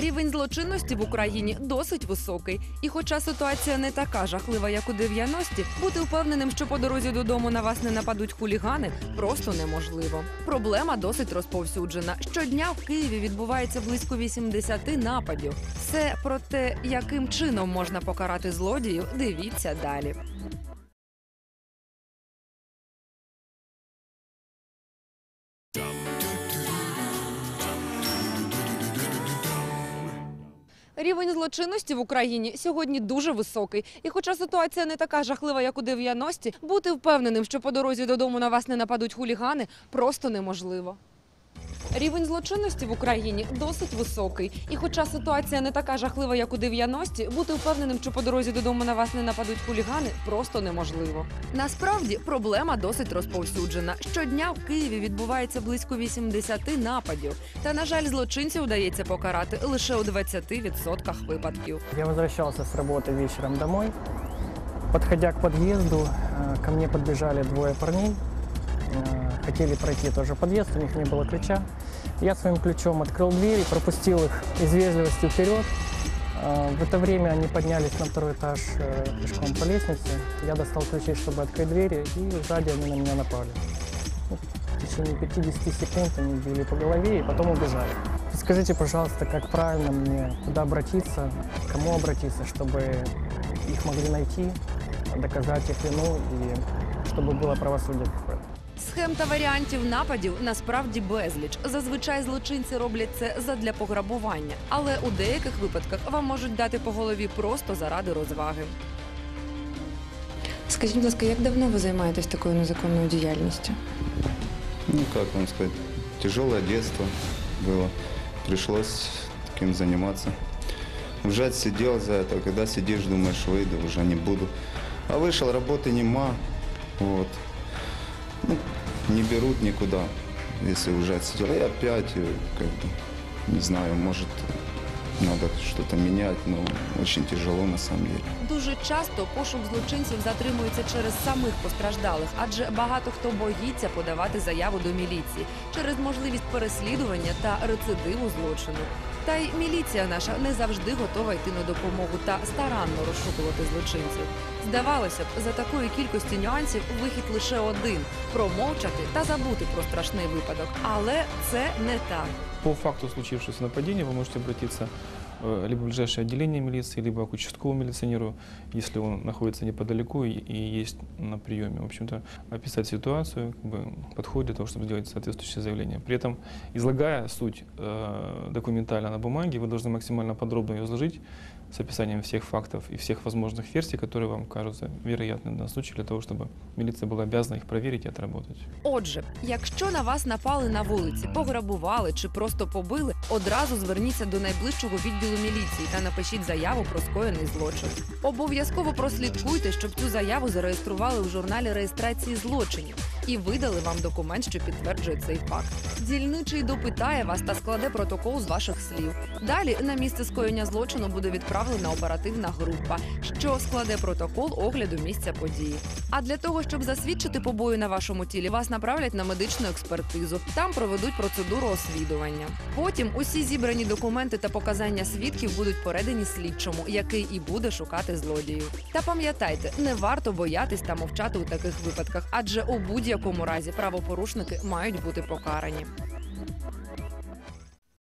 Рівень злочинності в Україні досить високий. І хоча ситуація не така жахлива, як у 90-ті, бути впевненим, що по дорозі додому на вас не нападуть хулігани, просто неможливо. Проблема досить розповсюджена. Щодня в Києві відбувається близько 80 нападів. Все про те, яким чином можна покарати злодіїв, дивіться далі. Рівень злочинності в Україні сьогодні дуже високий. І хоча ситуація не така жахлива, як у 90-ті, бути впевненим, що по дорозі додому на вас не нападуть хулігани, просто неможливо. Рівень злочинності в Україні досить високий. І хоча ситуація не така жахлива, як у 90-ті, бути впевненим, що по дорозі додому на вас не нападуть хулігани, просто неможливо. Насправді проблема досить розповсюджена. Щодня в Києві відбувається близько 80 нападів. Та, на жаль, злочинців вдається покарати лише у 20% випадків. Я возвращался с работы вечером домой. Подходя к подъезду, э, ко мне подбежали двое парней. Э, Хотели пройти тоже подъезд, у них не было ключа. Я своим ключом открыл дверь и пропустил их из вежливости вперед. Э, В это время они поднялись на второй этаж э, пешком по лестнице. Я достал ключи, чтобы открыть двери, и сзади они на меня напали. Ну, В течение 50 секунд они били по голове и потом убежали. Скажите, пожалуйста, как правильно мне, куда обратиться, к кому обратиться, чтобы их могли найти, доказать их вину и чтобы было правосудие. Схем та варіантів нападів насправді безліч. Зазвичай злочинці роблять це задля пограбування, але у деяких випадках вам можуть дати по голові просто заради розваги. Скажіть, будь ласка, як давно ви займаєтесь такою незаконною діяльністю? Ну, как вам сказать, тяжелое детство было. Пришлось таким заниматься. Уже отсидел за это, когда сидишь, думаешь, выйду, уже не буду. А вышел, работы нема, вот. Ну, не берут никуда, если уже отсидел. И опять, э, как бы, не знаю, может, надо что-то менять, но очень тяжело на самом деле. Дуже часто пошук злочинців затримується через самих постраждалих, адже багато хто боїться подавати заяву до міліції через можливість переслідування та рецидиву злочину. Та й міліція наша не завжди готова йти на допомогу та старанно розшукувати злочинців. Здавалося б, за такої кількості нюансів вихід лише один промовчати та забути про страшний випадок. Але це не так. По факту случившегося нападения вы можете обратиться либо в ближайшее отделение милиции, либо к участковому милиционеру, если он находится неподалеку и, и есть на приеме. В общем-то, описать ситуацию, как бы, подходит для того, чтобы сделать соответствующее заявление. При этом, излагая суть э, документально на бумаге, вы должны максимально подробно ее изложить с описанием всех фактов и всех возможных версий, которые вам кажутся вероятны в данном случае, для того, чтобы милиция была обязана их проверить и отработать. Отже, якщо на вас напали на вулиці, пограбували чи просто побили, одразу зверніться до найближчого відділу міліції та напишіть заяву про скоєний злочин. Обов'язково прослідкуйте, щоб цю заяву зареєстрували в журналі реєстрації злочинів і видали вам документ, що підтверджує цей факт. Дільничий допитає вас та складе протокол з ваших слів. Далі на місце скоєння злочину буде відправлена оперативна група, що складе протокол огляду місця події. А для того, щоб засвідчити побої на вашому тілі, вас направлять на медичну експертизу. Там проведуть процедуру освідування. Потім усі зібрані документи та показання свідків будуть передані слідчому, який і буде шукати злодіїв. Та пам'ятайте, не варто боятись та мовчати у таких випадках, адже у будь-якому разі правопорушники мають бути покарані.